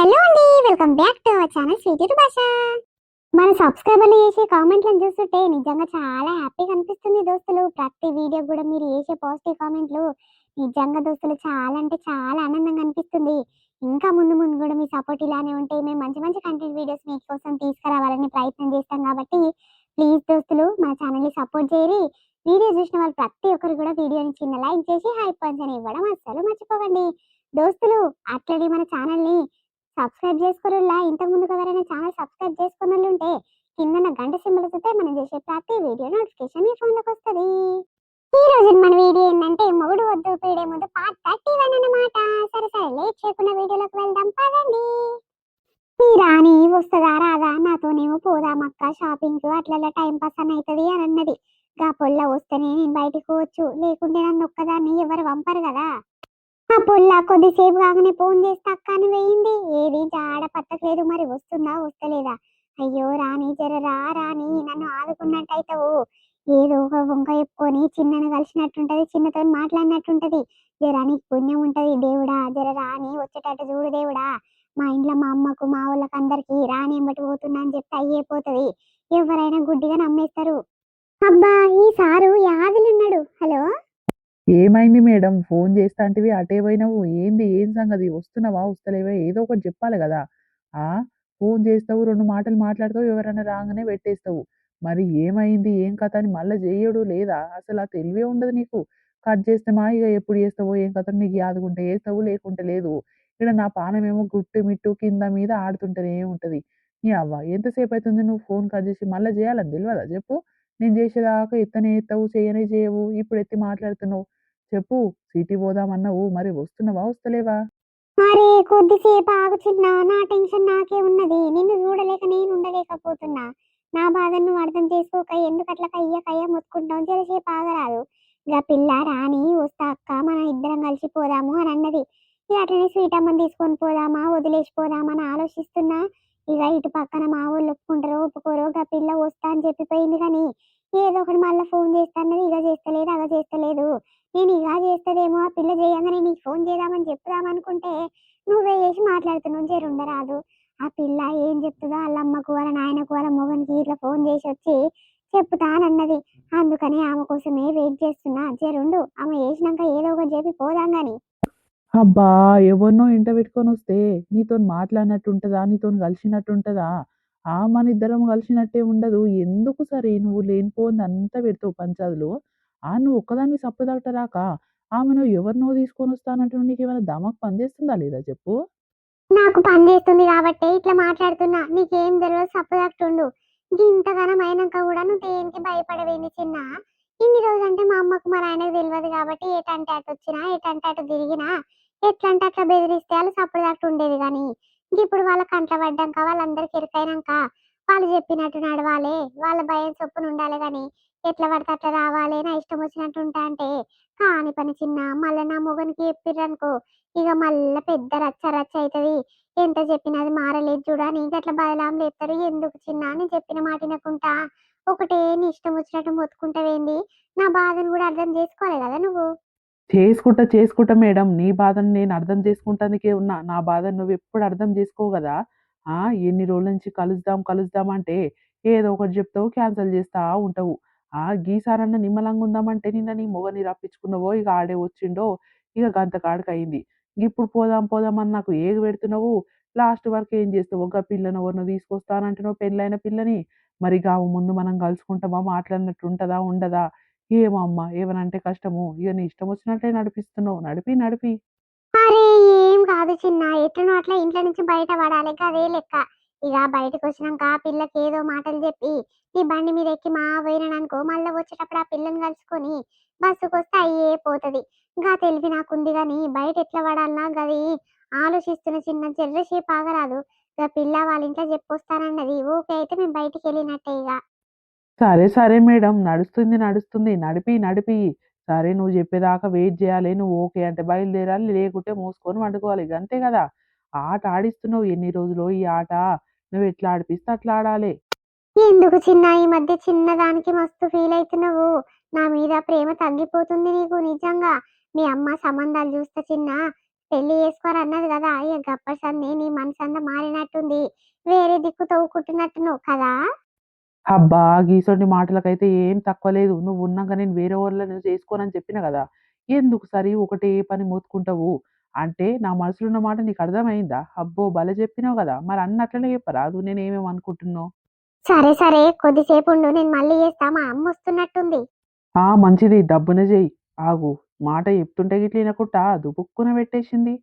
Hello అండి welcome back to our channel Sweety Bhasha మన సబ్స్క్రైబర్లు చేసే కామెంట్లను చూస్తుంటే నిజంగా చాలా హ్యాపీగా అనిపిస్తుంది దోస్తులు. ప్రతి వీడియో కూడా మీరు చేసే పాజిటివ్ కామెంట్లు నిజంగా దోస్తులు చాలా అంటే చాలా ఆనందంగా అనిపిస్తుంది. ఇంకా ముందు ముందు కూడా మీ సపోర్ట్ ఇలానే ఉంటే మేము మంచి మంచి కంటెంట్ వీడియోస్ మీకోసం తీసుకురావాలని ప్రయత్నం చేస్తాం కాబట్టి ప్లీజ్ దోస్తులు మన ఛానల్ని సపోర్ట్ చేయరి వీడియో చూసిన వాళ్ళు ప్రతి ఒక్కరు కూడా వీడియోని చిన్న లైక్ చేసి హై పాయింట్స్ అని ఇవ్వడం అస్సలు మర్చిపోకండి. దోస్తులు అట్లనే మన ఛానల్ని సబ్స్క్రైబ్ చేసుకోరులా? ఇంతకు ముందు ఎవరైనా ఛానల్ సబ్స్క్రైబ్ చేసుకున్న ఉంటే కింద గంట సింబల్ వస్తే మనం చేసే ప్రతి వీడియో నోటిఫికేషన్ మీ ఫోన్లోకి వస్తుంది. ఈ రోజు మన వీడియో ఏంటంటే మొగుడు వద్దు పీడే ముందు పార్ట్ థర్టీ వన్ అనమాట సరే సరే లేట్ చేయకుండా వీడియోలోకి వెళ్దాం పదండి. మీ రాణి వస్తుందా రాదా? నాతోనేమో పోదామక్క షాపింగ్ అట్లా టైం పాస్ అని అవుతుంది అని అన్నది. గా పొల్ల వస్తేనే నేను బయటకు పోవచ్చు. లేకుంటే నన్ను ఒక్కదాన్ని ఎవరు పంపరు కదా. ఆ పొల్ల కొద్దిసేపు కాగానే ఫోన్ చేస్తే అక్కని వేయింది. ఏది జాడ పట్టట్లేదు మరి వస్తుందా వస్తలేదా? అయ్యో రాణి జర రా రాణి నన్ను ఆదుకున్నట్టయితావు ఏదో ఒక వంక చెప్పుకొని చిన్నను కలిసినట్టుంటది చిన్నతో మాట్లాడినట్టుంటది. జర నీకు పుణ్యం ఉంటది దేవుడా జర రాని వచ్చేటట్టు చూడు దేవుడా. మా ఇంట్లో మా అమ్మకు మా వాళ్ళకి అందరికి రాని ఎంబటి పోతున్నా అని చెప్తే అయ్యేపోతుంది ఎవరైనా గుడ్డిగా నమ్మేస్తారు. అబ్బా ఈ సారు యాదిలున్నాడు. హలో? ఏమైంది మేడం? ఫోన్ చేస్తా అంటివి అటే పోయినావు. ఏంది? ఏం సంగతి? వస్తున్నావా? వస్తలేవా? ఏదో ఒకటి చెప్పాలి కదా. ఆ? ఫోన్ చేస్తావు రెండు మాటలు మాట్లాడతావు ఎవరైనా రాగానే పెట్టేస్తావు. మరి ఏమైంది? ఏం కథ అని మళ్ళీ చేయడు లేదా? అసలు ఆ తెలివే ఉండదు నీకు. కట్ చేస్తే మా ఇక ఎప్పుడు చేస్తావో ఏం కథ నీకు యాదుకుంటే వేస్తావు లేకుంటే లేదు. ఇక్కడ నా పానమేమో గుట్టు మిట్టు కింద మీద ఆడుతుంటేనే ఉంటుంది. నీ అవ్వ ఎంతసేపు అవుతుంది నువ్వు ఫోన్ కట్ చేసి? మళ్ళీ చేయాలని తెలియదా చెప్పు. నేను చేసేదాకా ఎత్తనే ఎత్తవు చేయనే చేయవు. ఇప్పుడు ఎత్తి మాట్లాడుతున్నావు. చెప్పు సిటీ పోదామన్నావు మరి వస్తున్నావా వస్తలేవా? మరి కొద్దిసేపు ఆగు చిన్న నా టెన్షన్ నాకే ఉన్నది. నిన్ను చూడలేక నేను ఉండలేకపోతున్నా. నా బాధను నువ్వు అర్థం చేసుకోక ఎందుకు అట్లా కయ్య కయ్య మొత్తుకుంటావు? జరసేపు ఆగరాదు. ఇక పిల్ల రాని వస్తా అక్క మనం ఇద్దరం కలిసి పోదాము అని అన్నది. ఇక అట్లనే స్వీట్ అమ్మని తీసుకొని పోదామా వదిలేసి పోదామా అని ఆలోచిస్తున్నా. ఇక ఇటు పక్కన మా వాళ్ళు ఒప్పుకుంటారో ఒప్పుకోరో ఇక పిల్ల వస్తా అని చెప్పిపోయింది కానీ ఏదో ఒకటి మళ్ళీ ఫోన్ చేస్తాన్నది ఇక చేస్తలేదు అలా చేస్తలేదు. నేను ఇలా చేస్తదేమో ఆ పిల్ల చేయంగానే నీకు ఫోన్ చేద్దామని చెప్దామనుకుంటే నువ్వే చేసి మాట్లాడుతున్నావు జరుండరాదు ఆ పిల్ల ఏం చెప్తుందో వాళ్ళ వాళ్ళ నాయనకు వాళ్ళ మొగనికి ఇట్లా ఫోన్ చేసి వచ్చి చెప్తానన్నది. అందుకని ఆమె కోసమే వెయిట్ చేస్తున్నా. జరుండు ఆమె చేసినాక ఏదో ఒకటి చెప్పి పోదాం గాని. అబ్బా ఎవరినో ఇంట పెట్టుకొని వస్తే నీతో మాట్లాడినట్టుంటదా నీతో కలిసినట్టుంటదా? ఆ మన ఇద్దరం కలిసినట్టే ఉండదు. ఎందుకు సరే నువ్వు లేనిపోంది అంతా పెడతావు పంచాదులు? ఆ నువ్వు ఒక్కదాన్ని సప్పుడు రాక ఆమెను ఎవరినో తీసుకొని వస్తానంటే నీకు ఏమైనా దమకు పనిచేస్తుందా లేదా చెప్పు? నాకు పని చేస్తుంది కాబట్టి ఇట్లా మాట్లాడుతున్నా. నీకేం తెలియదు సప్పదట్టుండు ఇంతగానం అయినాక కూడా నువ్వు దేనికి భయపడవేంది చిన్న? ఇన్ని రోజులు అంటే మా అమ్మకు మా నాయనకు తెలియదు కాబట్టి ఏటంటే అటు వచ్చినా ఏటంటే అటు తిరిగినా ఎట్లంటే అట్లా బెదిరిస్తే వాళ్ళు సప్పదట్టు ఉండేది కానీ ఇప్పుడు వాళ్ళ కంట్ల పడ్డాక వాళ్ళందరికి ఎరుకైనాక వాళ్ళు చెప్పినట్టు నడవాలి వాళ్ళ భయం చొప్పున ఉండాలి కానీ ఎట్లా పడితే అట్లా రావాలి నా ఇష్టం వచ్చినట్టు ఉంటా అంటే కాని పని చిన్న మళ్ళీ నా మొగనికి చెప్పిర్రనుకో ఇక మళ్ళీ పెద్ద రచ్చ రచ్చ అవుతుంది ఎంత చెప్పినా అది మారలేదు చూడా నీకు అట్లా బదలాం లేపుతారు. ఎందుకు చిన్న? అని చెప్పిన మాట వినకుంటా ఒకటే నీ ఇష్టం వచ్చినట్టు మొత్తుకుంటావేంది? నా బాధను కూడా అర్థం చేసుకోవాలి కదా నువ్వు? చేసుకుంటా చేసుకుంటా మేడం. నీ బాధను నేను అర్థం చేసుకుంటానికే ఉన్నా. నా బాధను నువ్వు ఎప్పుడు అర్థం చేసుకోవు కదా? ఆ ఎన్ని రోజుల నుంచి కలుద్దాం కలుద్దాం అంటే ఏదో ఒకటి చెప్తావు క్యాన్సిల్ చేస్తా ఉంటావు. ఆ గీసారన్న నిమ్మలంగా ఉందామంటే నిన్న నీ మొగని రప్పించుకున్నావో ఇక ఆడే వచ్చిండో ఇక గంత కాడకయింది. ఇప్పుడు పోదాం పోదాం అని నాకు ఏగి పెడుతున్నావు? లాస్ట్ వరకు ఏం చేస్తావు? ఒక పిల్లను ఎవరినో తీసుకొస్తానంటున్నావు పెళ్ళైన పిల్లని? మరి గావు ముందు మనం కలుసుకుంటామా? మాట్లాడినట్టు ఉంటుందా? ఉండదా? ఏమమ్మా ఏమనంటే కష్టము. ఇక నీ ఇష్టం వచ్చినట్లే నడిపిస్తున్నావు. నడిపి నడిపి. అరే ఏం కాదు చిన్న. ఎట్లనో అట్లా ఇంట్లో నుంచి బయట పడాలి. అదే లెక్క. ఇక బయటకు వచ్చినాక ఆ పిల్లకి ఏదో మాటలు చెప్పి నీ బండి మీద ఎక్కి మా పోయినాననుకో మళ్ళీ వచ్చేటప్పుడు ఆ పిల్లని కలుసుకొని బస్సుకు వస్తే అయ్యే పోతుంది. ఇంకా తెలివి నాకుంది కానీ బయట ఎట్లా పడాలన్నా గది ఆలోచిస్తున్న చిన్న చెర్రసేపు ఆగరాదు. ఇక పిల్ల వాళ్ళ ఇంట్లో చెప్పొస్తానన్నది ఓకే అయితే మేము బయటికి వెళ్ళినట్టే ఇక. సరే సరే మేడం నడుస్తుంది నడుస్తుంది. నడిపి నడిపి. సరే నువ్వు చెప్పేదాకా వెయిట్ చేయాలి. నువ్వు ఓకే అంటే బయలుదేరాలి. లేకుంటే మూసుకొని వండుకోవాలి. అంతే కదా. ఆట ఆడిస్తున్నావు ఎన్ని రోజులు ఈ ఆట? నువ్వు ఎట్లా ఆడిపిస్తే అట్లా ఆడాలి. ఎందుకు చిన్న? ఈ మధ్య చిన్నదానికి మస్తు ఫీల్ అవుతున్నావు నా మీద ప్రేమ తగ్గిపోతుంది నీకు నిజంగా. మీ అమ్మ సంబంధాలు చూస్తే చిన్న పెళ్ళి చేసుకోరు అన్నది కదా. ఇక గప్పసంది నీ మనసు అంతా మారినట్టుంది. వేరే దిక్కు తవ్వుకుంటున్నట్టు నువ్వు కదా. అబ్బా గీసొంటి మాటలకైతే ఏం తక్కువ లేదు. నువ్వు ఉన్నాక నేను వేరే వాళ్ళని చేసుకోనని చెప్పిన కదా. ఎందుకు సరి? ఒకటే పని మోతుకుంటావు అంటే నా మనసులో ఉన్న మాట నీకు అర్థమైందా? అబ్బో! భలే చెప్పినావు కదా! మరి అన్న అట్లనే చెప్పరాదు నేను ఏమేమి అనుకుంటున్నావు సరే సరే. కొద్దిసేపు ఉండు నేను మళ్ళీ చేస్తా. మా అమ్మ వస్తున్నట్టుంది. ఆ! మంచిది. దబ్బున చెయ్యి. ఆగు. మాట చెప్తుంటే గిట్ల వినకుండా దుబుక్కున పెట్టేసింది.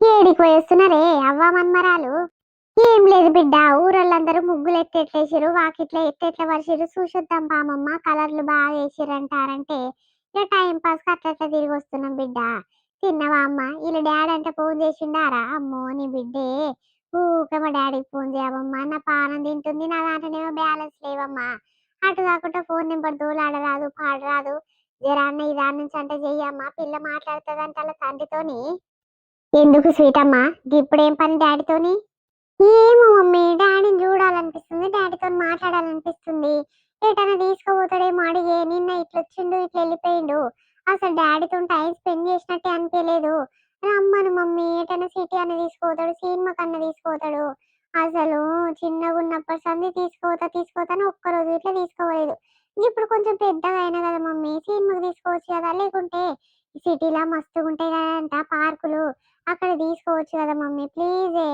ఏడికి పోయేస్తున్నారే అవ్వ మన్మరాలు. ఏం లేదు బిడ్డ. ఊరోళ్ళందరూ ముగ్గులు ఎత్తెట్లేసిరు వాకిట్లో ఎత్తెట్ల వరిసిరు చూసొద్దాం పామమ్మ. కలర్లు బాగా వేసిరంటారంటే ఇక టైం పాస్ అట్లా తిరిగి వస్తున్నాం బిడ్డ. తిన్నావా అమ్మ? ఇలా డాడీ అంటే ఫోన్ చేసిండారా? అమ్మో నీ బిడ్డే. ఊకే మా డాడీకి ఫోన్ చేయవమ్మా. నా పానం తింటుంది నా దాంట్లోనేమో బ్యాలెన్స్ లేవమ్మా. అటు కాకుండా ఫోన్ నెంబర్ దూలాడరాదు పాడరాదు. జరాన్న ఈ దాని నుంచి అంటే చెయ్యమ్మా. పిల్ల మాట్లాడుతుందంట వాళ్ళ తండ్రితోని. ఎందుకు స్వీట్ అమ్మా ఇప్పుడేం పని డాడీతోని? ఏమో మమ్మీ డాడీని చూడాలనిపిస్తుంది డాడీతో మాట్లాడాలనిపిస్తుంది. ఎటన్నా తీసుకుపోతాడేమో అడిగే. నిన్న ఇట్లా వచ్చిండు ఇట్లా వెళ్ళిపోయిండు అసలు డాడీతో టైం స్పెండ్ చేసినట్టే అనిపించలేదు రమ్మను మమ్మీ ఎటైనా సిటీ అన్న తీసుకుపోతాడు సినిమా కన్నా తీసుకుపోతాడు. అసలు చిన్నగా ఉన్నప్పటి సంది తీసుకోతా తీసుకోతాను ఒక్కరోజు ఇట్లా తీసుకోలేదు. ఇప్పుడు కొంచెం పెద్దగా అయినా కదా మమ్మీ సినిమాకి తీసుకోవచ్చు కదా? లేకుంటే సిటీలా మస్తుగా ఉంటాయి కదా అంట పార్కులు అక్కడ తీసుకోవచ్చు కదా మమ్మీ ప్లీజే.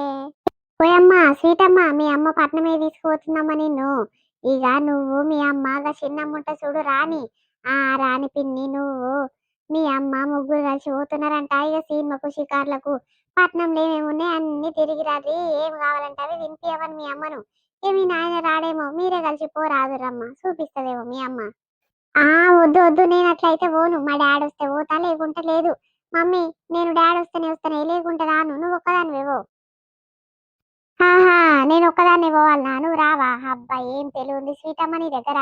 పోయమ్మ స్వీటమ్మ మీ అమ్మ పట్నమే తీసుకుపోతుందమ్మా నిన్ను. ఇక నువ్వు మీ అమ్మ చిన్నమ్మ ఉంటా చూడు రాని ఆ రాని పిన్ని నువ్వు మీ అమ్మ ముగ్గురు కలిసి పోతున్నారంట. ఇక సినిమాకు షికార్లకు పట్నంలో ఏమేమి ఉన్నాయి అన్ని తిరిగి రాదు ఏం కావాలంటే అవి మీ అమ్మను. మీ నాయన రాడేమో మీరే కలిసి పోరాదురమ్మ. చూపిస్తుందేమో మీ అమ్మ. ఆ వద్దు వద్దు నేను అట్లయితే పోను. మా డాడీ వస్తే పోతా లేకుంటే లేదు. మమ్మీ నేను డాడీ వస్తేనే వస్తానే లేకుంటే రాను. నువ్వు ఒక్కదానివేవో ఆహా నేను ఒక్కదాన్ని పోవాలనా? నువ్వు రావా? అబ్బా ఏం తెలియదు స్వీట్ అమ్మ నీ దగ్గర.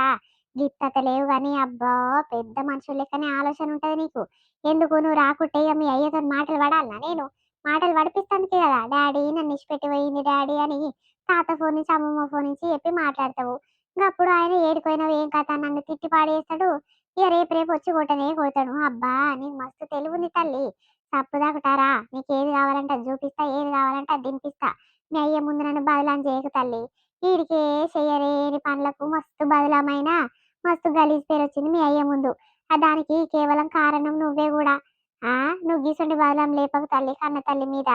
గిత్తత లేవు కానీ అబ్బా! పెద్ద మనుషుల లెక్కనే ఆలోచన ఉంటుంది నీకు. ఎందుకు నువ్వు రాకుంటే ఇక మీ అయ్యతో మాటలు పడాలనా? నేను మాటలు పడిపిస్తానికి కదా. డాడీ నన్ను ఇచ్చిపెట్టి పోయింది డాడీ అని తాత ఫోన్ నుంచి అమ్మమ్మ ఫోన్ నుంచి చెప్పి మాట్లాడతావు. ఇంకప్పుడు ఆయన ఏడిపోయినావు ఏం కథ? నన్ను తిట్టి పాడేస్తాడు. ఇక రేపు రేపు వచ్చి కొట్టనే కొడతాడు. అబ్బా! నీకు మస్తు తెలివింది తల్లి. తప్పు దాకుతారా? నీకు ఏది కావాలంటే అది చూపిస్తా ఏది కావాలంటే అది తినిపిస్తా. మీ అయ్య ముందు నన్ను బదలాం చేయకు తల్లి. వీడికే చెయ్యలేని పనులకు మస్తు బదలమైన మస్తు గలీజ్ పేరు వచ్చింది మీ అయ్య ముందు. ఆ దానికి కేవలం కారణం నువ్వే కూడా. ఆ? నువ్వు గీసుండి బదలం లేపకు తల్లి కన్న తల్లి మీద.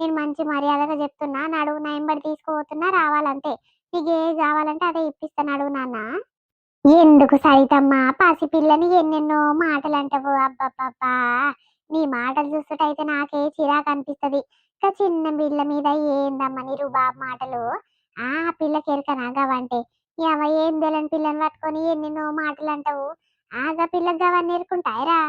నేను మంచి మర్యాదగా చెప్తున్నా. నడువు నా ఎంబడి తీసుకుపోతున్నా రావాలంతే. నీకు ఏ కావాలంటే అదే ఇప్పిస్తాను అడుగు నాన్న. ఎందుకు సైతమ్మా పసిపిల్లని ఎన్నెన్నో మాటలు అంటావు అబ్బబ్బబ్బా! నీ మాటలు చూస్తుంటైతే నాకే చిరాకు అనిపిస్తది. ఇంకా చిన్న పిల్ల మీద ఏందమ్మా నీ రుబాబ్ మాటలు? ఆ పిల్లకి ఎరకనా గవంటే ఎవ ఏం తెలియని పిల్లని పట్టుకొని ఎన్నెన్నో మాటలు అంటావు ఆగా పిల్లకి అవన్నీ ఎరుకుంటాయిరా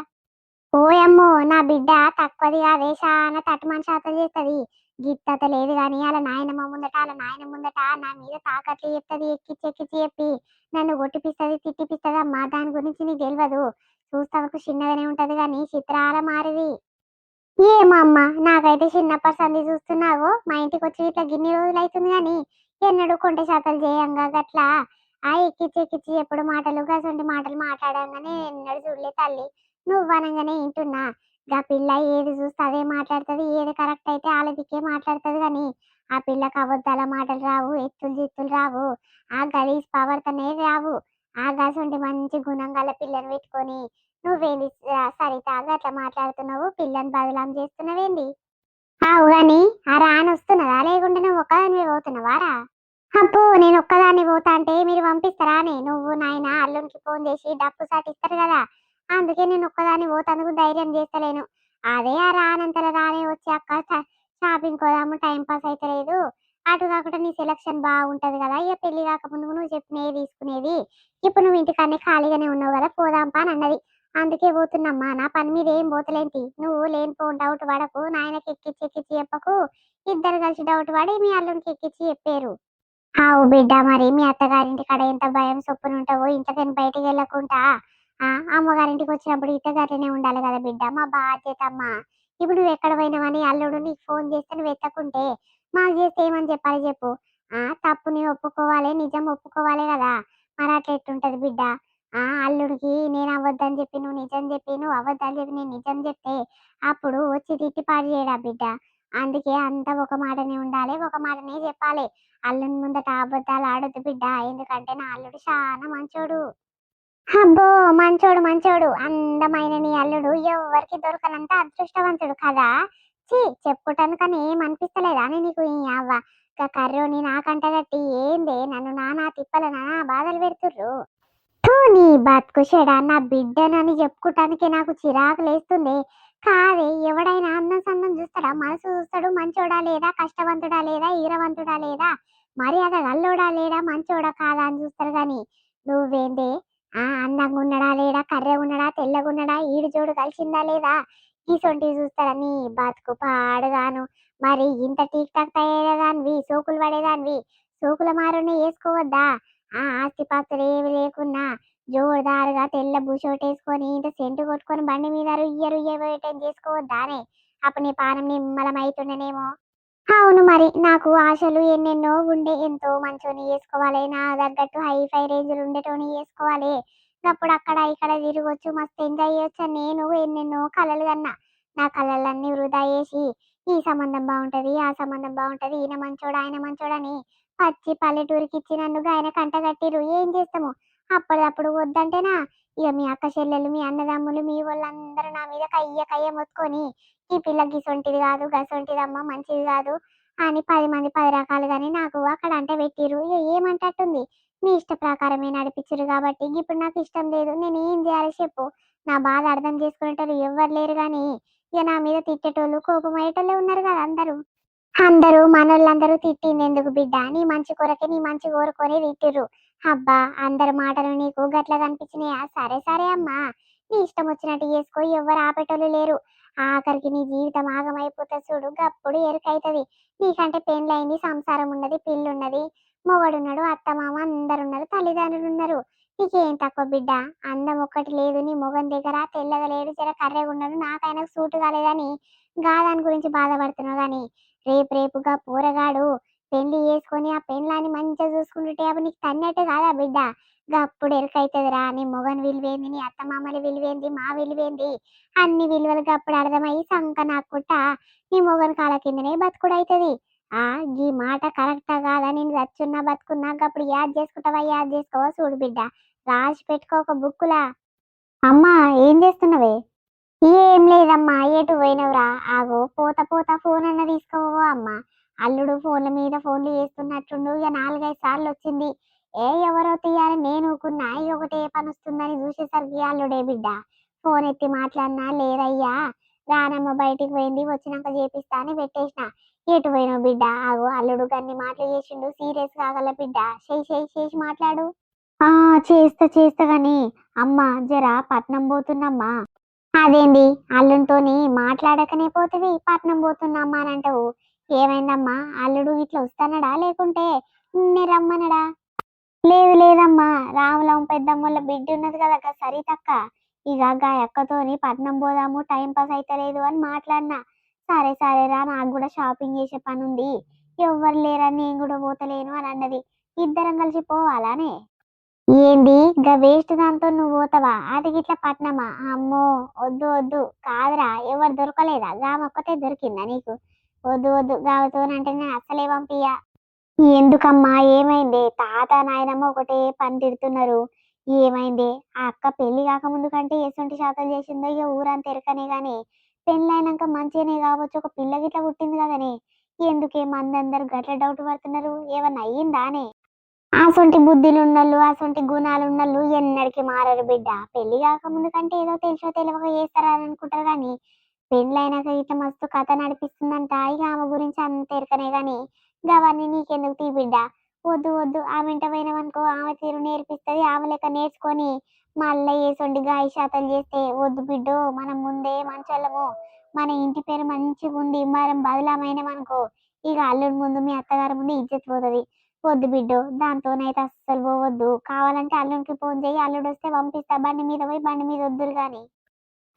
ఓయమ్మో నా బిడ్డ తక్కువది కాదే చాలా తట్టు మనిషి అత చేస్తుంది గిత్తత లేదు కానీ అలా నాయనమ్మ ముందట అలా నాయన ముందట నా మీద తాకట్లు చెప్తుంది ఎక్కిచ్చి ఎక్కిచ్చి చెప్పి నన్ను కొట్టిపిస్తుంది తిట్టిపిస్తుంది అమ్మా. దాని గురించి నీకు తెలియదు చూస్తానికి చిన్నగానే ఉంటది కానీ చిత్రాల మారిది. ఏమమ్మ నాకైతే చిన్నప్పటి సంధి చూస్తున్నావు. మా ఇంటికి వచ్చి ఇట్లా గిన్ని రోజులు అవుతుంది కానీ ఎన్నడూ కొంటి శాతాలు చేయంగా గట్లా. ఆ ఎక్కిచ్చి ఎక్కిచ్చి ఎప్పుడు మాటలు గసంటి మాటలు మాట్లాడంగానే ఎన్నడు చూడలే తల్లి. నువ్వు అనగానే వింటున్నా. గా పిల్ల ఏది చూస్తే అదే మాట్లాడుతుంది ఏది కరెక్ట్ అయితే ఆలదికే దిక్కే మాట్లాడుతుంది కానీ ఆ పిల్లకి అబద్ధాల మాటలు రావు ఎత్తులు జిత్తులు రావు. ఆ గలీజ్ పవర్తనే రావు. ఆ గసంటి మంచి గుణం గల పిల్లని పెట్టుకొని నువ్వేంది స- సరిత అట్లా మాట్లాడుతున్నావు? పిల్లని బదలాం చేస్తున్నావేంది? ఆవు ఆ రాని వస్తున్నదా? లేకుండా నువ్వు ఒక్కదాని పోతున్నావా? రా. అబ్బో నేను ఒక్కదాన్ని పోతా అంటే మీరు పంపిస్తారా? అని నువ్వు నాయన అల్లునికి ఫోన్ చేసి డప్పు సాటిస్తారు కదా. అందుకే నేను ఒక్కదాన్ని పోతాందుకు ధైర్యం చేస్తలేను. అదే ఆ రానంతర రానే వచ్చి అక్క షాపింగ్ పోదాము టైం పాస్ అయితే లేదు. అటు కాకుండా నీ సెలక్షన్ బాగుంటది కదా. ఇక పెళ్ళి కాకముందు నువ్వు చెప్పినవి తీసుకునేది. ఇప్పుడు నువ్వు ఇంటికన్నీ ఖాళీగానే ఉన్నావు కదా పోదాంపా అని అన్నది. అందుకే పోతున్నమ్మా నా పని మీద ఏం పోతలేంటి? నువ్వు లేనిపో డౌట్ పడకు నాయనకి ఎక్కిచ్చి ఎక్కిచ్చి చెప్పకు. ఇద్దరు కలిసి డౌట్ పడి మీ అల్లునికి ఎక్కిచ్చి చెప్పారు. ఆవు బిడ్డ మరి మీ అత్తగారింటి కాడ ఎంత భయం సొప్పున ఉంటావో ఇంతకని బయటికి వెళ్ళకుండా ఆ అమ్మగారింటికి వచ్చినప్పుడు ఇట్టగానే ఉండాలి కదా బిడ్డ మా బాధ్యత అమ్మా. ఇప్పుడు నువ్వు ఎక్కడ పోయినావని అల్లుడు నీకు ఫోన్ చేస్తే నువ్వు ఎత్తకుంటే మాకు చేస్తే ఏమని చెప్పాలి చెప్పు. ఆ తప్పుని ఒప్పుకోవాలి నిజం ఒప్పుకోవాలి కదా. మరి అట్లా ఎట్టుంటది బిడ్డ? ఆ అల్లుడికి నేను అవ్వద్దని చెప్పి నువ్వు నిజం చెప్పి నువ్వు అవ్వద్దని చెప్పి నేను నిజం చెప్తే అప్పుడు వచ్చి తిట్టిపాటు చేయడా బిడ్డ? అందుకే అంతా ఒక మాటనే ఉండాలి ఒక మాటనే చెప్పాలి. అల్లుని ముందట అబద్ధాలు ఆడొద్దు బిడ్డ ఎందుకంటే నా అల్లుడు చాలా మంచోడు. అబ్బో మంచోడు మంచోడు. అందమైన నీ అల్లుడు ఎవరికి దొరకనంత అదృష్టవంతుడు కదా? ఛీ చెప్పుకుంటాను కానీ ఏం అనిపిస్తలేదా అని నీకు ఈ అవ్వ? ఇక కర్రోని నాకంట కట్టి ఏందే? నన్ను నానా తిప్పల నానా బాధలు పెడుతుర్రు. నీ బతుకు చెడా నా బిడ్డనని చెప్పుకోవటానికి నాకు చిరాకు లేస్తుంది. కాదే ఎవడైనా అందం సందం చూస్తాడా? మనసు చూస్తాడు మంచోడా లేదా? కష్టవంతుడా లేదా? ఈరవంతుడా లేదా? మర్యాద గల్లోడా లేడా మంచోడా కాదా అని చూస్తారు కానీ నువ్వేందే? ఆ అందంగా ఉన్నాడా లేడా కర్ర ఉన్నాడా? తెల్లగా ఉన్నాడా? ఈడు జోడు కలిసిందా లేదా? గీసొంటి చూస్తారా? నీ బతుకు పాడుగాను. మరి ఇంత టీక్ టాక్ తయారేదానివి? సోకులు పడేదానివి? సోకుల మారుని వేసుకోవద్దా? ఆ ఆస్తిపాస్తులు ఏమి లేకున్నా జోరుదారుగా తెల్ల బుషోట్ వేసుకొని ఇంత సెంటు కొట్టుకొని బండి మీద రుయ్య రుయ్య చేసుకోవద్దానే. అప్పుడు నీ పానం నిమ్మలం అవుతుండేనేమో అవును మరి నాకు ఆశలు ఎన్నెన్నో ఉండే. ఎంతో మంచోని వేసుకోవాలి నా తగ్గట్టు హై ఫై రేంజ్లు ఉండేటోని వేసుకోవాలి అప్పుడు అక్కడ ఇక్కడ తిరగొచ్చు మస్తు ఎంజాయ్ చేయొచ్చు నేను ఎన్నెన్నో కలలు కన్నా. నా కళలన్నీ వృధా చేసి ఈ సంబంధం బాగుంటది ఆ సంబంధం బాగుంటది ఈయన మంచోడు ఆయన మంచోడని పచ్చి పల్లెటూరికి ఇచ్చి నన్ను ఆయన కంటగట్టిరు ఏం చేస్తాము? అప్పటిదప్పుడు వద్దంటేనా? ఇక మీ అక్క చెల్లెలు మీ అన్నదమ్ములు మీ వాళ్ళందరూ నా మీద కయ్య కయ్య మొత్తుకొని ఈ పిల్ల గిసొంటిది కాదు గసొంటిదమ్మ మంచిది కాదు అని పది మంది పది రకాలుగానే నాకు అక్కడ అంటే పెట్టిరు ఇక ఏమంటట్టుంది? మీ ఇష్ట ప్రకారమే నడిపించరు కాబట్టి ఇప్పుడు నాకు ఇష్టం లేదు. నేను ఏం చేయాలి చెప్పు. నా బాధ అర్థం చేసుకునేటోళ్ళు ఎవ్వరు లేరు కానీ ఇక నా మీద తిట్టేటోళ్ళు కోపం అయ్యేటోళ్ళే ఉన్నారు కదా అందరూ. అందరూ మనోళ్ళందరూ తిట్టింది ఎందుకు బిడ్డ? నీ మంచి కొరకే నీ మంచి కోరుకొని తిట్టిర్రు. అబ్బా అందరి మాటలు నీకు గట్ల కనిపించినాయా? సరే సరే అమ్మా. నీ ఇష్టం వచ్చినట్టు చేసుకో ఎవ్వరు ఆపేటోళ్ళు లేరు. ఆఖరికి నీ జీవితం ఆగమైపోతా చూడు గప్పుడు ఎరుకైతది. నీకంటే పెళ్ళైంది సంసారం ఉన్నది పిల్లున్నది. మొగడున్నాడు అత్త మామ అందరు ఉన్నారు తల్లిదండ్రులు ఉన్నారు నీకేం తక్కువ బిడ్డ? అందం ఒక్కటి లేదు నీ మొగం దగ్గర తెల్లగా లేడు జర కర్రెగా ఉన్నాడు నాకైనా సూటు కాలేదని గాదాని గురించి బాధపడుతున్నావు గాని రేపుగా పోరగాడు పెళ్ళి చేసుకొని ఆ పెళ్ళాన్ని మంచిగా చూసుకుంటుంటే అప్పుడు నీకు తన్నట్టు కాదా బిడ్డ? గప్పుడు ఎరకైతుందిరా నీ మొగన్ విలువేంది నీ అత్త మామల విలువేంది మా విలువేంది? అన్ని విలువలు గప్పుడు అర్థమయ్యి సంక నాకుట నీ మొగన్ కాళ్ళ కిందనే బతుకుడు అవుతుంది ఆ ఈ మాట కరెక్టా కాదా? నేను చచ్చున్నా బతుకున్నా గప్పుడు యాద్ చేసుకుంటావా యాద్ చేసుకోవా? చూడు బిడ్డ రాసి పెట్టుకో ఒక బుక్కులా. అమ్మా ఏం చేస్తున్నావే? ఏం లేదమ్మా ఎటు పోయినవురా? ఆగో పోత పోత ఫోన్ అన్న తీసుకోవో అమ్మా. అల్లుడు ఫోన్ల మీద ఫోన్లు చేస్తున్నట్టుండు ఇక నాలుగైదు సార్లు వచ్చింది. ఏ ఎవరో తీయాలి నేను ఊకున్నా ఒకటి ఒకటే పని వస్తుందని చూసేసరికి అల్లుడే బిడ్డ. ఫోన్ ఎత్తి మాట్లాడినా లేదయ్యా రానమ్మ బయటికి పోయింది వచ్చినాక చేపిస్తా అని పెట్టేసిన. ఎటు పోయినావు బిడ్డ? ఆగో అల్లుడు గన్ని మాటలు చేసిండు సీరియస్ కాగల బిడ్డ. చేసి చేసి మాట్లాడు. ఆ చేస్తా చేస్తా గాని అమ్మ జరా పట్నం పోతున్నమ్మా. అదేంది? అల్లునితోని మాట్లాడకనే పోతివి పట్నం పోతున్నామ్మా అని అంటావు. ఏమైందమ్మా? అల్లుడు ఇట్లా వస్తానడా? లేకుంటే నిన్నే రమ్మనడా? లేదు లేదమ్మా. రాములం పెద్దమ్మల బిడ్డ ఉన్నది కదా గా సరితక్క. ఇక గా అక్కతోని పట్నం పోదాము టైం పాస్ అయితలేదు అని మాట్లాడినా. సరే సరేరా నాకు కూడా షాపింగ్ చేసే పని ఉంది ఎవ్వరు లేరని నేను కూడా పోతలేను అని అన్నది. ఇద్దరం కలిసి పోవాలానే? ఏంది? గా వేస్ట్ దాంతో నువ్వు పోతావా? అది గిట్ల పట్నమా? అమ్మో వద్దు వద్దు. కాదురా ఎవరు దొరకలేదా? గా మొక్కతే దొరికిందా నీకు? వద్దు వద్దు. గావతోనంటే నేను అస్సలే పంపియా ఎందుకమ్మా ఏమైంది? తాత నాయనమ్మ ఒకటే పని తిడుతున్నారు. ఏమైంది? ఆ అక్క పెళ్ళి కాకముందు కంటే ఎసుంటి శాతం చేసిందో ఇక ఊరంతా ఎరకనే గాని పెళ్ళైనాక మంచిగానే కావచ్చు. ఒక పిల్ల గిట్ల పుట్టింది కదనే. ఎందుకే మందందరూ గట్ల డౌట్ పడుతున్నారు? ఏమన్నా అయ్యిందానే? అసొంటి బుద్ధులు ఉన్నోళ్ళు అసొంటి గుణాలు ఉన్నోళ్ళు ఎన్నడికి మారరు బిడ్డ. పెళ్ళి కాకముందు కంటే ఏదో తెలుసో తెలియక చేస్తారని అనుకుంటారు కానీ పెళ్ళైనాక ఇట్లా మస్తు కథ నడిపిస్తుందంట. ఇక ఆమె గురించి అంత ఎరకనే గాని గవన్నీ నీకెందుకు తీ బిడ్డ? వద్దు వద్దు. ఆమె ఇంట పోయినామనుకో ఆమె తీరు నేర్పిస్తుంది ఆమె లెక్క నేర్చుకొని మళ్ళీ ఏసొంటి గాయ శాతం చేస్తే వద్దు బిడ్డో మనం ముందే మంచోళ్ళము. మన ఇంటి పేరు మంచిగా ఉంది మనం బదులమైనమనుకో ఇక అల్లుడి ముందు మీ అత్తగారి ముందు ఇజ్జత్ పోతుంది. వద్దు బిడ్డో దాంతోనైతే అస్సలు పోవద్దు. కావాలంటే అల్లుడికి ఫోన్ చేయి అల్లుడు వస్తే పంపిస్తా. బండి మీద పోయి బండి మీద వద్దురు గాని.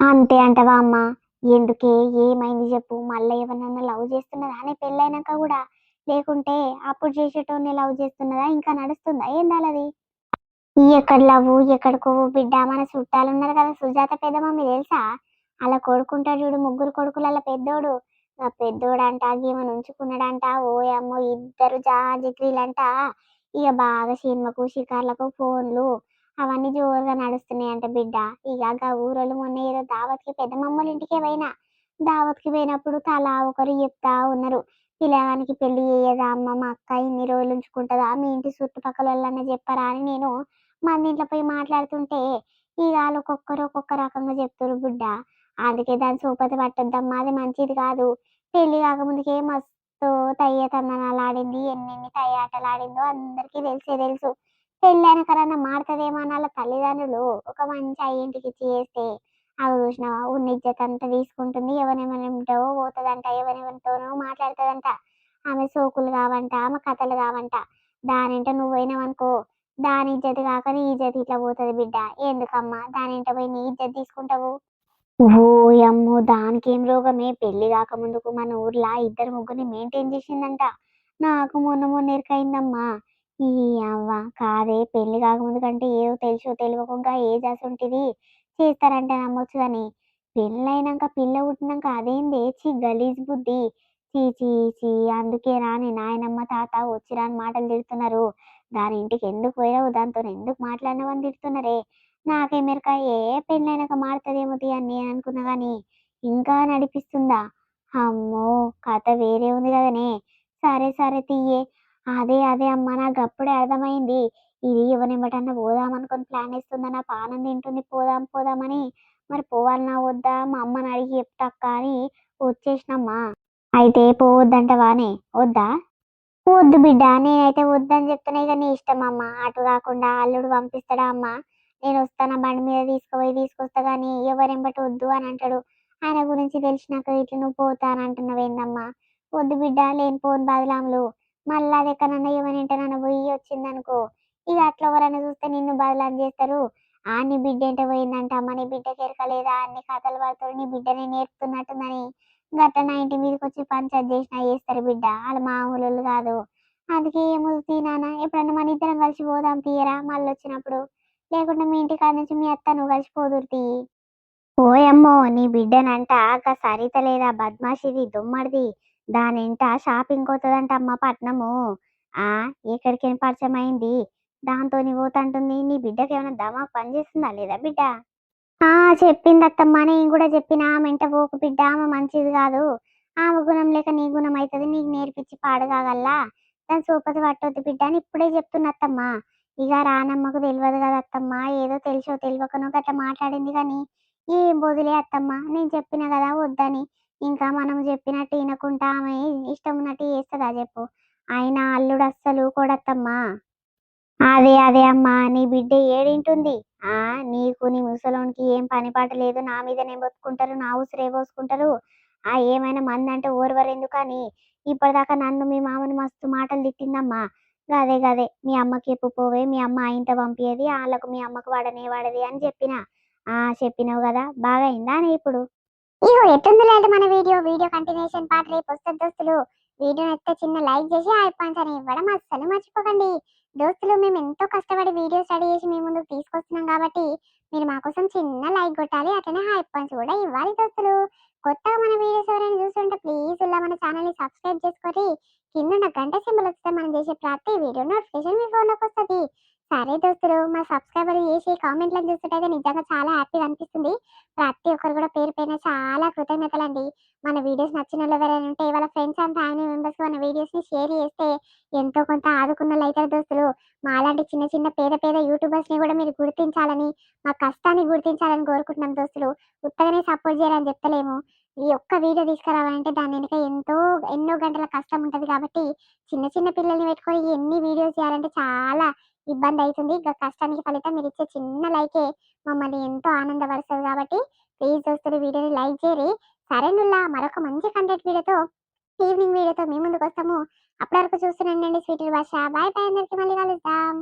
అంతే అంటవా అమ్మా? ఎందుకే? ఏమైంది చెప్పు? మళ్ళీ ఎవరన్నా లవ్ చేస్తున్నదా? అని పెళ్ళైనాక కూడా. లేకుంటే అప్పుడు చేసేటోన్ని లవ్ చేస్తున్నదా? ఇంకా నడుస్తుందా? ఏందాలది ఎక్కడ లవ్వు? ఎక్కడికో బిడ్డ. మన చుట్టాలు ఉన్నారు కదా సుజాత పెద్దమమ్మి తెలుసా? అలా కొడుకుంటాడు చూడు ముగ్గురు కొడుకుల పెద్దోడు. ఆ పెద్దోడంట ఈమెను ఉంచుకున్నాడంట ఓ అమ్మో ఇద్దరు జాజిగ్రీలంట. ఇక బాగా సినిమాకు షికార్లకు ఫోన్లు అవన్నీ జోరుగా నడుస్తున్నాయంట బిడ్డ. ఇక గా ఊరోళ్ళు మొన్న ఏదో దావత్కి పెద్దమమ్మల ఇంటికే పోయినా. దావత్కి పోయినప్పుడు తలా ఒకరు చెప్తా ఉన్నారు. పిల్లగానికి పెళ్ళి చేయదా అమ్మ? మా అక్క ఇన్ని రోజులు ఉంచుకుంటుందా? మీ ఇంటి చుట్టుపక్కల వాళ్ళన్నా చెప్పరా అని నేను మన ఇంట్లో పోయి మాట్లాడుతుంటే ఇక వాళ్ళు ఒక్కొక్కరు ఒక్కొక్క రకంగా చెప్తారు బిడ్డ. అందుకే దాని సోపతి పట్టొద్దమ్మా అది మంచిది కాదు. పెళ్ళి కాకముందుకే మస్తు తయ్య తందనాలు ఆడింది. ఎన్నెన్ని తయ్య ఆటలు ఆడిందో అందరికీ తెలిసే తెలుసు. పెళ్ళైన కరన్నా మాడుతుందేమో అన్న వాళ్ళ తల్లిదండ్రులు ఒక మంచి అయ్యింటికి ఇచ్చి చేస్తే అవి చూసినావా? ఉన్న ఇజ్జత్ అంతా తీసుకుంటుంది. ఎవరెవరింటో పోతుందంట. ఎవరెవరితోనో మాట్లాడుతుందంట. ఆమె సోకులు కావంట. ఆమె కథలు కావంట. దానింట నువ్వు పోయినావనుకో దాని ఇజ్జత్ కాక నీ ఇజ్జత్ ఇట్లా పోతుంది బిడ్డ. ఎందుకమ్మా? దానింట పోయి నీ ఇజ్జత్ తీసుకుంటావు? ఓ అమ్మో దానికి ఏం రోగమే పెళ్ళి కాకముందుకు మన ఊర్లో ఇద్దరు ముగ్గురిని మెయింటైన్ చేసిందంట. నాకు మొన్న మొన్న ఎరకైందమ్మా ఈ అవ్వ కాదే పెళ్ళి కాకముందు కంటే ఏదో తెలుసో తెలియకుండా ఏ ఉంటుంది? చేస్తారంటే నమ్మొచ్చు కానీ పెళ్ళైనాక పిల్ల పుట్టినాక అదేంది? చీ గలీజ్ బుద్ధి. చీ చీ చీ అందుకే రాని నాయనమ్మ తాత వచ్చిరాని మాటలు తిడుతున్నారు. దాని ఇంటికి ఎందుకు పోయావు దాంతో ఎందుకు మాట్లాడినావని తిడుతున్నారే? తిడుతున్నారే నాకేమెరక ఏ పెళ్ళైనాక మాడుతుందేమో అని నేను అనుకున్నా కానీ ఇంకా నడిపిస్తుందా? అమ్మో! కథ వేరే ఉంది కదనే. సరే సరే తీయే అదే అదే అమ్మ నాకు అప్పుడే అర్థమైంది. ఇది ఇవ్వనివ్వటన్నా పోదాం అనుకుని ప్లాన్ వేస్తుందా? నా పానం తింటుంది. పోదాం పోదామని. మరి పోవాలన్నా వద్దా? మా అమ్మని అడిగి చెప్తాక్క అని వచ్చేసినమ్మా. అయితే పోవద్దంటవానే వద్దా? వద్దు బిడ్డ. నేనైతే వద్దని చెప్తున్నా ఇక నీ ఇష్టం అమ్మ. అటు కాకుండా అల్లుడు పంపిస్తాడా అమ్మ? నేను వస్తాను బండి మీద తీసుకుపోయి తీసుకొస్తా కానీ ఎవరెంబటి వద్దు అని అంటాడు. ఆయన గురించి తెలిసినాక ఇట్లా నువ్వు పోతాను అంటున్నావు ఏందమ్మా? వద్దు బిడ్డ లేని పోను బదలాములు. మళ్ళీ అది ఎక్కడన్నా ఏమనంటే పోయి వచ్చిందనుకో ఇక అట్లా ఎవరైనా చూస్తే నిన్ను బదలాం చేస్తారు. ఆ నీ బిడ్డ ఏంటో పోయిందంట అమ్మ నీ బిడ్డకి ఎరకలేదా అన్ని కథలు పడతారు నీ బిడ్డని నేర్పుతున్నట్టుందని గట్ట నా ఇంటి మీదకి వచ్చి పంచాయత్ చేసినా చేస్తారు బిడ్డ. వాళ్ళ మామూలు కాదు. అందుకే ఏముంది తీనాన్న ఎప్పుడన్నా మన ఇద్దరం కలిసి పోదాం తీయరా? మళ్ళీ వచ్చినప్పుడు లేకుంటే మీ ఇంటి కాడ నుంచి మీ అత్త నువ్వు కలిసి ఓయమ్మో నీ బిడ్డనంట అక్క సరిత లేదా బద్మాషిది దుమ్మడిది. దానింట షాపింగ్ పోతుందంట అమ్మ పట్నము. ఆ ఎక్కడికి పరిచయం అయింది దాంతో పోతంటుంది నీ బిడ్డకి ఏమైనా దమా పని చేస్తుందా లేదా బిడ్డ? ఆ చెప్పింది అత్తమ్మ నేను కూడా చెప్పిన ఆమె ఇంట పోకు బిడ్డ ఆమె మంచిది కాదు. ఆమె గుణం లేక నీ గుణం అవుతుంది నీకు నేర్పించి పాడగాగల్లా. దాని సూపతి పట్టొద్దు బిడ్డ అని ఇప్పుడే చెప్తున్నా అత్తమ్మ ఇక రానమ్మకు తెలియదు కదా అత్తమ్మ ఏదో తెలుసో తెలియకనో గట్లా మాట్లాడింది కానీ ఏం బొదిలే అత్తమ్మ. నేను చెప్పిన కదా వద్దని. ఇంకా మనం చెప్పినట్టు వినకుండా ఆమె ఇష్టం ఉన్నట్టు చేస్తుందా చెప్పు. ఆయన అల్లుడు అస్సలు కూడత్తమ్మా అదే అదే అమ్మా నీ బిడ్డ ఏడింటుంది? ఆ నీకు నీ ముసలోనికి ఏం పని పాట లేదు? నా మీదనే బతుకుంటారు నా ఉసిరే పోసుకుంటారు. ఆ ఏమైనా మందంటే అంటే కానీ ఇప్పటిదాకా నన్ను మీ మామని మస్తు మాటలు తిట్టిందమ్మా. గదే గదే. మీ అమ్మకి ఎప్పు పోవే? మీ అమ్మ ఆయనతో పంపేది వాళ్ళకు మీ అమ్మకు వాడనే వాడది అని చెప్పిన. ఆ చెప్పినావు కదా. బాగా అయిందా నీ ఇప్పుడు? ఇగో ఎట్టుందిలేంటి మన వీడియో? వీడియో కంటిన్యూషన్ పార్ట్ రేపు వస్తుంది దోస్తులు. వీడియో నచ్చితే చిన్న లైక్ చేసి ఐపాన్స్ ఇవ్వడం అస్సలు మర్చిపోకండి. దోస్తులు మేము ఎంతో కష్టపడి వీడియో స్టడీ చేసి మీ ముందుకు తీసుకొస్తున్నాం కాబట్టి మీరు మా కోసం చిన్న లైక్ కొట్టాలి అట్లనే హై పాయింట్స్ కూడా ఇవ్వాలి దోస్తులు. కొత్తగా మన వీడియోస్ ఎవరైనా చూస్తుంటే ప్లీజ్ ఇలా మన ఛానల్ని సబ్స్క్రైబ్ చేసుకొని కింద గంట సింబల్ వస్తే మనం చేసే ప్రతి వీడియో నోటిఫికేషన్ మీ ఫోన్లోకి వస్తుంది. సరే దోస్తులు మా సబ్స్క్రైబర్ చేసి కామెంట్లను చూస్తుంటే నిజంగా చాలా హ్యాపీగా అనిపిస్తుంది. ప్రతి ఒక్కరు కూడా పేరు పైన చాలా కృతజ్ఞతలండి. మన వీడియోస్ నచ్చిన వాళ్ళు ఎవరైనా ఉంటే వాళ్ళ ఫ్రెండ్స్ అండ్ ఫ్యామిలీ మెంబర్స్ మన వీడియోస్ని షేర్ చేస్తే ఎంతో కొంత ఆదుకున్న అవుతారు దోస్తులు. మాలాంటి చిన్న చిన్న పేద పేద యూట్యూబర్స్ని కూడా మీరు గుర్తించాలని మా కష్టాన్ని గుర్తించాలని కోరుకుంటున్నాం దోస్తులు. ఉత్తగానే సపోర్ట్ చేయాలని చెప్తలేము. ఈ ఒక్క వీడియో తీసుకురావాలంటే దాని వెనుక ఎంతో ఎన్నో గంటల కష్టం ఉంటది కాబట్టి చిన్న చిన్న పిల్లల్ని పెట్టుకొని ఎన్ని వీడియోస్ చేయాలంటే చాలా ఇబ్బంది అవుతుంది ఇక కష్టానికి ఫలితం మీరు ఇచ్చే చిన్న లైకే మమ్మల్ని ఎంతో ఆనందపరుస్తుంది కాబట్టి ప్లీజ్ దోస్తులు వీడియోని లైక్ చేయరి సరే నుల్లా మరొక మంచి కంటెంట్ వీడియోతో ఈవినింగ్ వీడియోతో మీ ముందుకు వస్తాము. అప్పటి వరకు చూస్తున్నాండి స్వీట్ భాష. Bye bye. అందరికి మళ్ళీ కలుద్దాం.